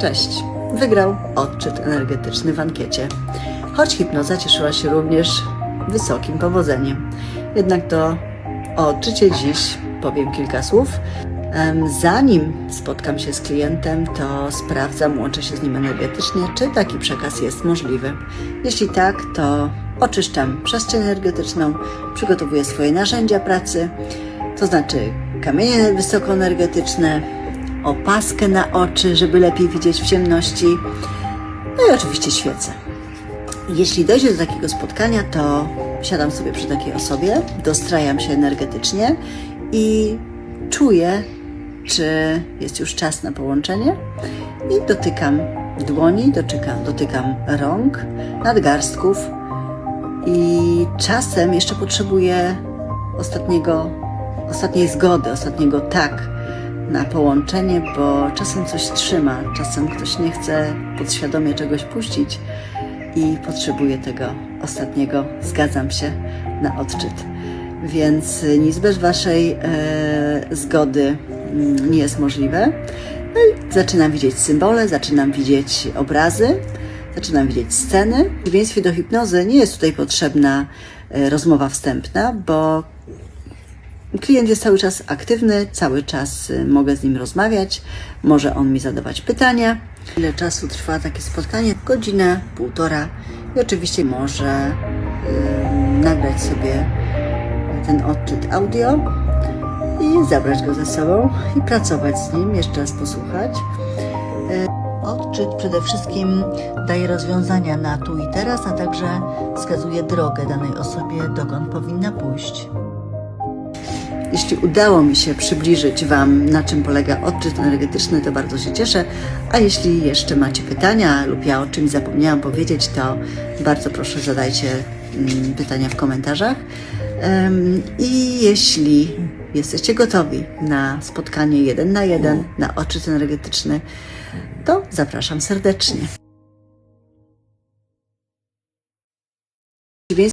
Cześć! Wygrał odczyt energetyczny w ankiecie. Choć hipnoza cieszyła się również wysokim powodzeniem. Jednak to o odczycie dziś powiem kilka słów. Zanim spotkam się z klientem, to sprawdzam, łączę się z nim energetycznie, czy taki przekaz jest możliwy. Jeśli tak, to oczyszczam przestrzeń energetyczną, przygotowuję swoje narzędzia pracy, to znaczy kamienie wysokoenergetyczne, opaskę na oczy, żeby lepiej widzieć w ciemności, no i oczywiście świecę. Jeśli dojdzie do takiego spotkania, to siadam sobie przy takiej osobie, dostrajam się energetycznie i czuję, czy jest już czas na połączenie. I dotykam dłoni, dotykam, dotykam rąk, nadgarstków. I czasem jeszcze potrzebuję ostatniego, ostatniej zgody, ostatniego tak na połączenie, bo czasem coś trzyma, czasem ktoś nie chce podświadomie czegoś puścić i potrzebuję tego ostatniego, zgadzam się na odczyt. Więc nic bez Waszej e, zgody mm, nie jest możliwe. No i zaczynam widzieć symbole, zaczynam widzieć obrazy, zaczynam widzieć sceny. W przeciwieństwie do hipnozy nie jest tutaj potrzebna e, rozmowa wstępna, bo Klient jest cały czas aktywny, cały czas y, mogę z nim rozmawiać, może on mi zadawać pytania. Ile czasu trwa takie spotkanie? Godzinę, półtora i oczywiście może y, nagrać sobie ten odczyt audio i zabrać go ze sobą i pracować z nim, jeszcze raz posłuchać. Y, Odczyt przede wszystkim daje rozwiązania na tu i teraz, a także wskazuje drogę danej osobie, dokąd powinna pójść. Jeśli udało mi się przybliżyć Wam, na czym polega odczyt energetyczny, to bardzo się cieszę. A jeśli jeszcze macie pytania lub ja o czymś zapomniałam powiedzieć, to bardzo proszę zadajcie mm, pytania w komentarzach. I jeśli jesteście gotowi na spotkanie jeden na jeden, na odczyt energetyczny, to zapraszam serdecznie.